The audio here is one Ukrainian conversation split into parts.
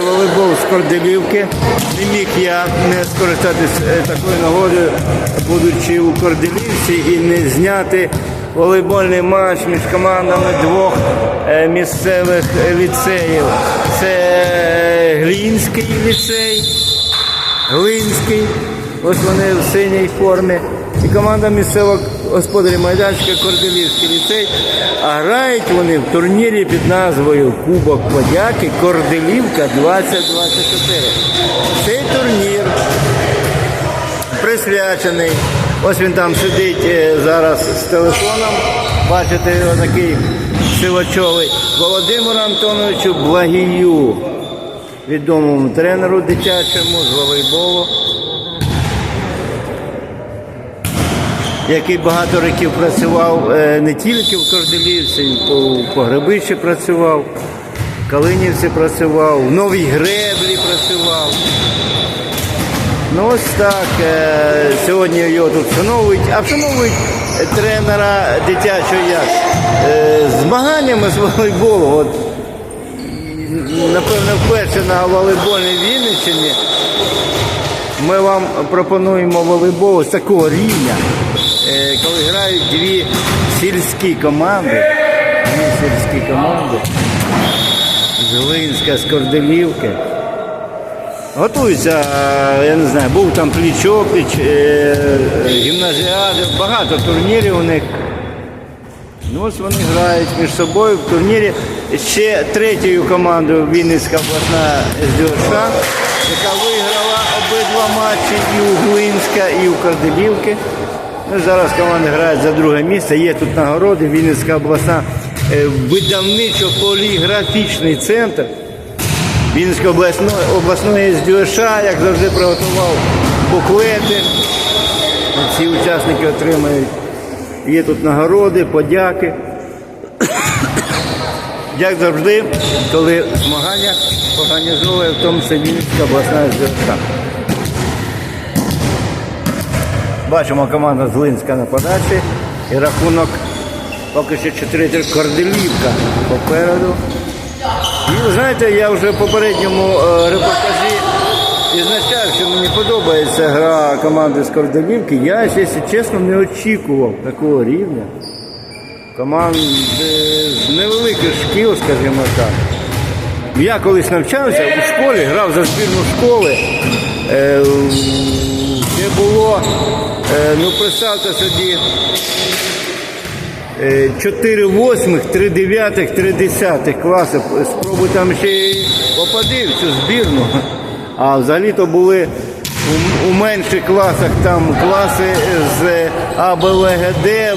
Волейбол з Корделівки. Не міг я не скористатись е, такою нагодою, будучи у Корделівці, і не зняти волейбольний матч між командами двох е, місцевих ліцеїв. Це Глінський ліцей, Глинський, ось вони в синій формі. І команда місцевого господаря майданчика Корделівський ліцей. А грають вони в турнірі під назвою Кубок Подяки Корделівка 2024. Цей турнір присвячений. Ось він там сидить е, зараз з телефоном. Бачите, його такий сивачовий Володимиру Антоновичу Благію, відомому тренеру дитячому з волейболу. Який багато років працював е, не тільки в Корделівці, і по, по працював, в Калинівці працював, в Новій Греблі працював. Ну ось так. е, Сьогодні його тут вшановують, а вшановують тренера дитячого як? Е, Змаганнями з волейболу. От, напевно, вперше на волейбольній Вінниччині ми вам пропонуємо волейбол з такого рівня, коли грають дві сільські команди. Дві сільські команди. З Глинська, з Корделівки. Готуються, е, я не знаю, був там пліч-опліч, е, гімназіади, багато турнірів у них. Ну ось вони грають між собою в турнірі. Ще третьою командою Вінницька обласна СДОШ, яка виграла обидва матчі і у Глинська, і у Корделівки. Ну, зараз команди грають за друге місце. Є тут нагороди. Вінницька обласна е, видавничо-поліграфічний центр. Вінницької обласної, обласної СДОШ, як завжди, приготував буклети. Всі учасники отримають. Є тут нагороди, подяки. Як завжди, коли змагання організовує в тому числі Вінницька обласна СДОШ. Бачимо команда з Линська на подачі. І рахунок поки що 4-3 Корделівка попереду. І знаєте, я вже в попередньому е, репортажі відзначав, що мені подобається гра команди з Корделівки. Я, якщо чесно, не очікував такого рівня. Команд з невеликих шкіл, скажімо так. Я колись навчався у школі, грав за збірну школи. Е, було, ну представте собі, е, 4 восьмих, 3 дев'ятих, 3 десятих класи. Спробуй там ще й попади в цю збірну. А взагалі-то були у, менших класах там класи з А, Б, В, Г, Д,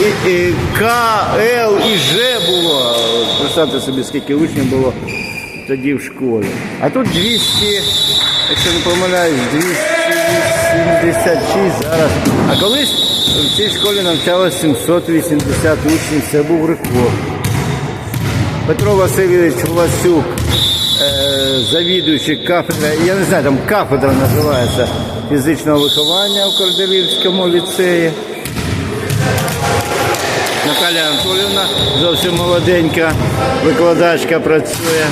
і, і К, Л і Ж було. Представте собі, скільки учнів було тоді в школі. А тут 200, якщо не помиляюсь, 286 зараз. А колись в цій школі навчалось 780 учнів, це був рекорд. Петро Васильович Власюк, е, завідуючий кафедри, я не знаю, там кафедра називається фізичного виховання в Корделівському ліцеї. Наталя Анатолівна, зовсім молоденька викладачка працює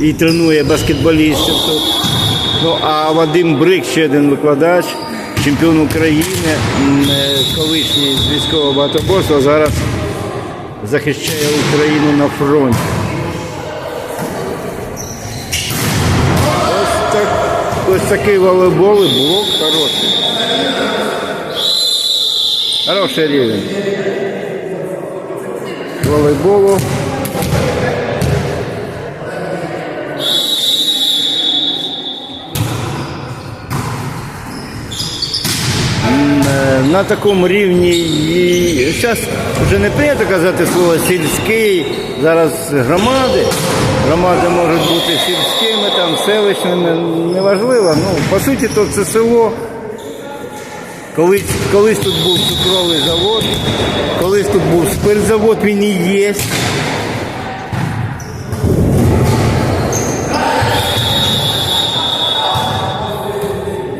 і тренує баскетболістів тут. Ну, а Вадим Брик, ще один викладач, чемпіон України, е, колишній з військового багатоборства, зараз захищає Україну на фронті. Ось, так, ось такий волейбол і блок хороший. Хороший рівень. Волейболу. На такому рівні зараз вже не прийнято казати слово сільський, зараз громади. Громади можуть бути сільськими, там селищними, неважливо. Ну, по суті, то це село. Колись, колись тут був цукровий завод, колись тут був спиртзавод, він і є.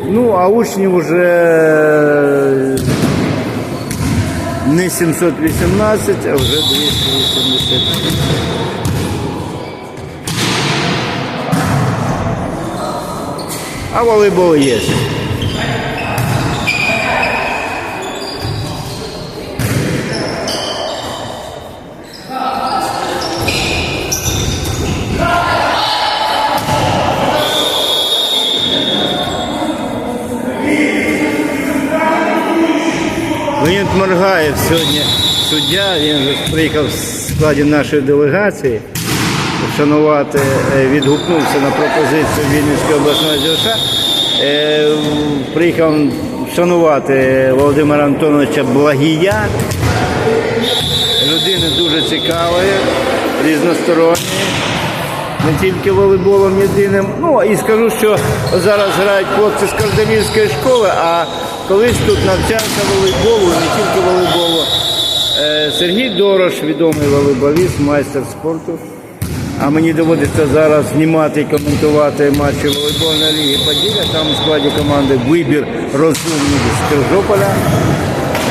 Ну, а учнів вже не 718, а вже 280. А волейбол є. Леонід Моргаєв сьогодні суддя, він приїхав в складі нашої делегації вшанувати, е, відгукнувся на пропозицію Вінницької обласної ДШ. Е, Приїхав вшанувати Володимира Антоновича Благія. Людина дуже цікава, різностороння не тільки волейболом єдиним. Ну і скажу, що зараз грають хлопці з Кардалівської школи, а колись тут навчався волейболу, не тільки волейболу. Е, Сергій Дорош, відомий волейболіст, майстер спорту. А мені доводиться зараз знімати і коментувати матчі волейбольної ліги Поділля. Там у складі команди вибір розумний з Киржополя.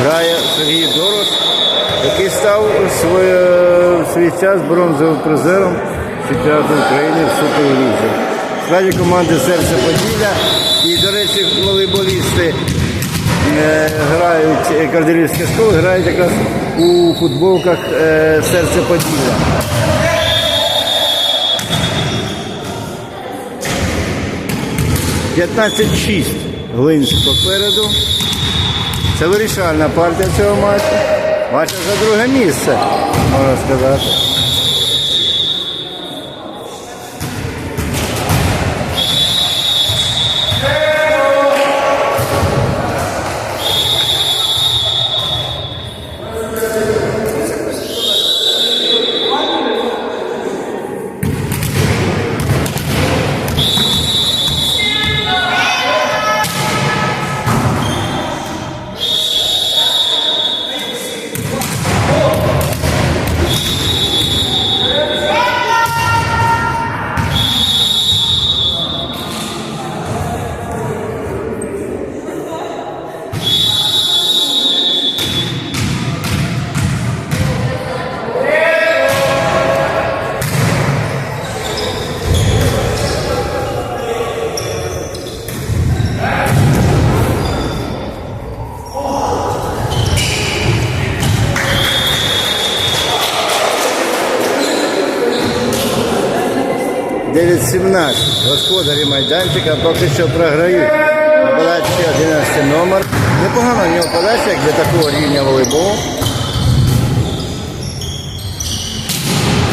Грає Сергій Дорош, який став в свій час бронзовим призером чемпіонату України в Суперлізі. В складі команди Серце Поділля. І, до речі, волейболісти грають, е, кардилівські школи грають якраз у футболках е, Серце Поділля. «15-6» Глинськ попереду. Це вирішальна партія цього матчу. Матч за друге місце, можна сказати. Дев'ять 17 Господарі майданчика поки що програють. На подачі 11 номер. Непогано в нього подача, як для такого рівня волейболу.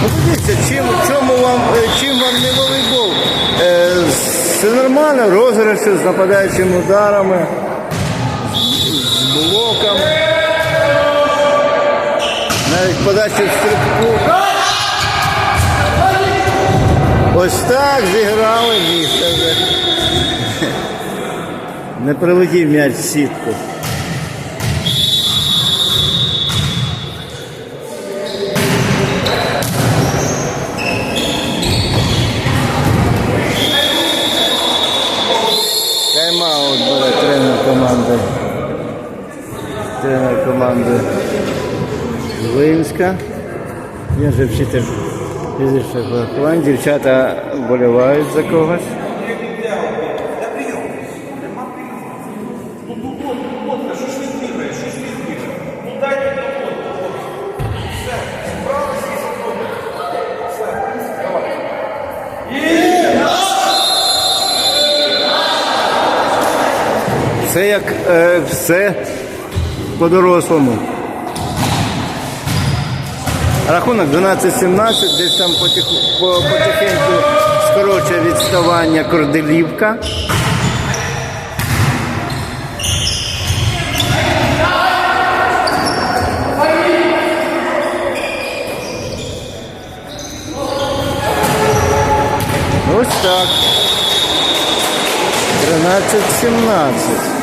Ну, подивіться, чим, чому вам, е, чим вам не волейбол? Е, все нормально, розіграші з нападаючими ударами, з блоком. Навіть подача в стрибку. Ось так зіграли місце вже. Не прилетів м'яч в сітку. Тайм-аут бере тренер команди. Тренер команди Глинська. Він же вчитель. Дівчата вболівають за когось. Це як е, все по-дорослому. Рахунок 12-17, десь там потиху, по, потихеньку скорочує відставання Корделівка. Ось так. 13-17.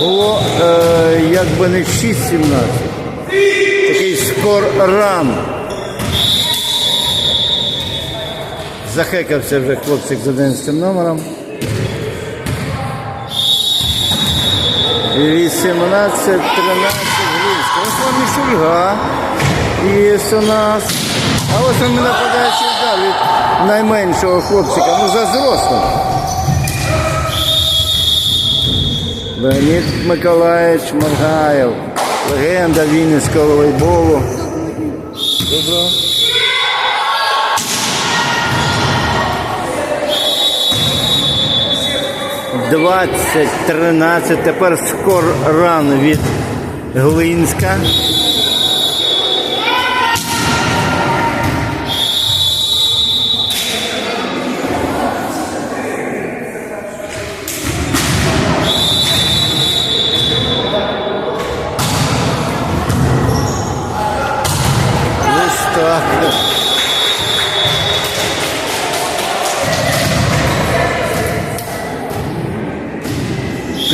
Було е, якби не 6-17. Такий ран. Захекався вже хлопчик з 11 номером. 18, 13, Глинська. Ось вам і Шульга. Є у нас. А ось він нападаючий удар від найменшого хлопчика, ну за зрослим. Леонід Миколаївич Маргаєв, легенда Вінницького волейболу. Добро. Двадцять тринадцять. Тепер скор ран від Глинська.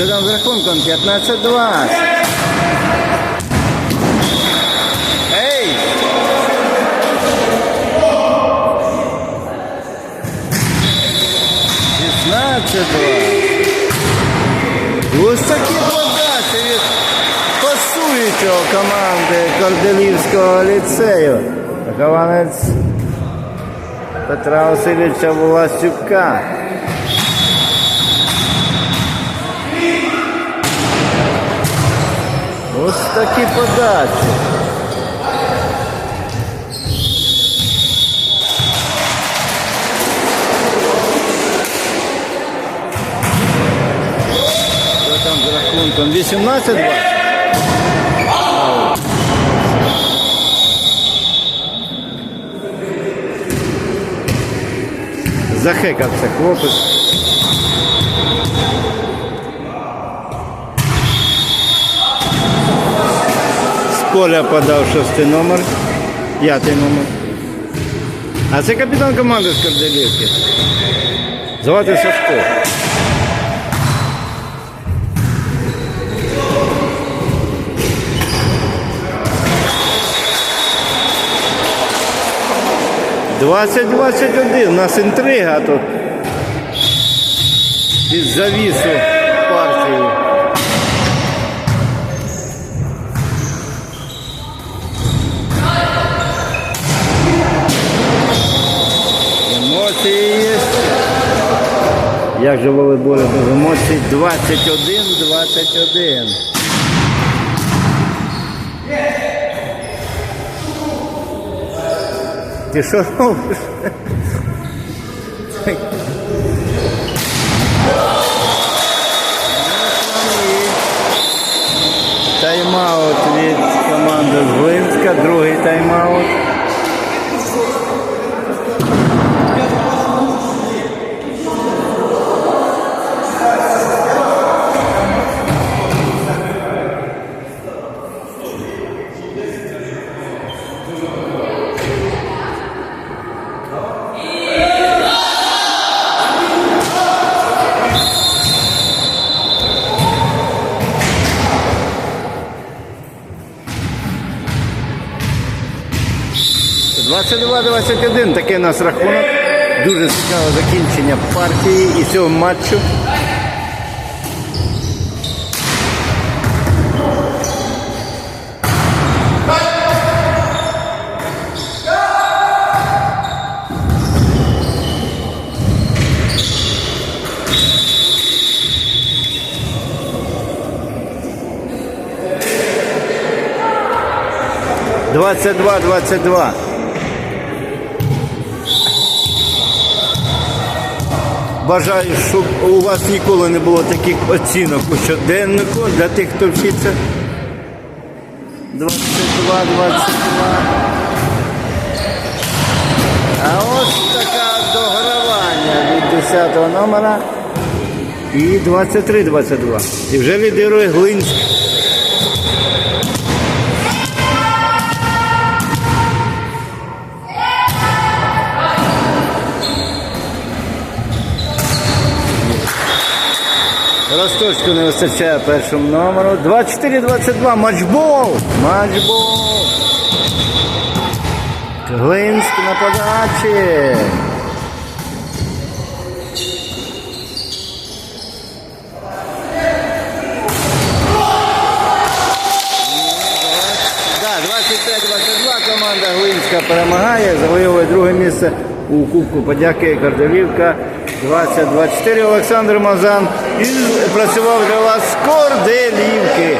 Що там з рахунком? 15-20. Ей! Такі подачі від пасуючого команди Корделівського ліцею. Вихованець Петра Васильовича Волосюка. Ось такі подачі. Що там з рахунком? 18 20 Захекався хлопець. З поля подав шостий номер, п'ятий номер. А це капітан команди з Корделівки. Звати Сашко. Двадцять двадцять один. У нас інтрига тут. Під завісу партії. Як же волейболі без емоцій? 21-21. Ти що робиш? Тайм-аут від команди з Глинська, другий тайм-аут. Двадцять 21 такий у нас рахунок. Дуже цікаве закінчення партії і цього матчу. Двадцять два, двадцять два. Бажаю, щоб у вас ніколи не було таких оцінок у щоденнику для тих, хто вчиться. 22, 22. А ось така догравання від 10 номера. І 23, 22. І вже лідирує Глинськ. Росточку не вистачає першому номеру. 24-22. Матчбол. Матчбол. Глинськ на подачі. Да, 25-22 команда Глинська перемагає, завоює друге місце у Кубку подяки Корделівка 2024 Олександр Мазан і працював для вас з Корделівки.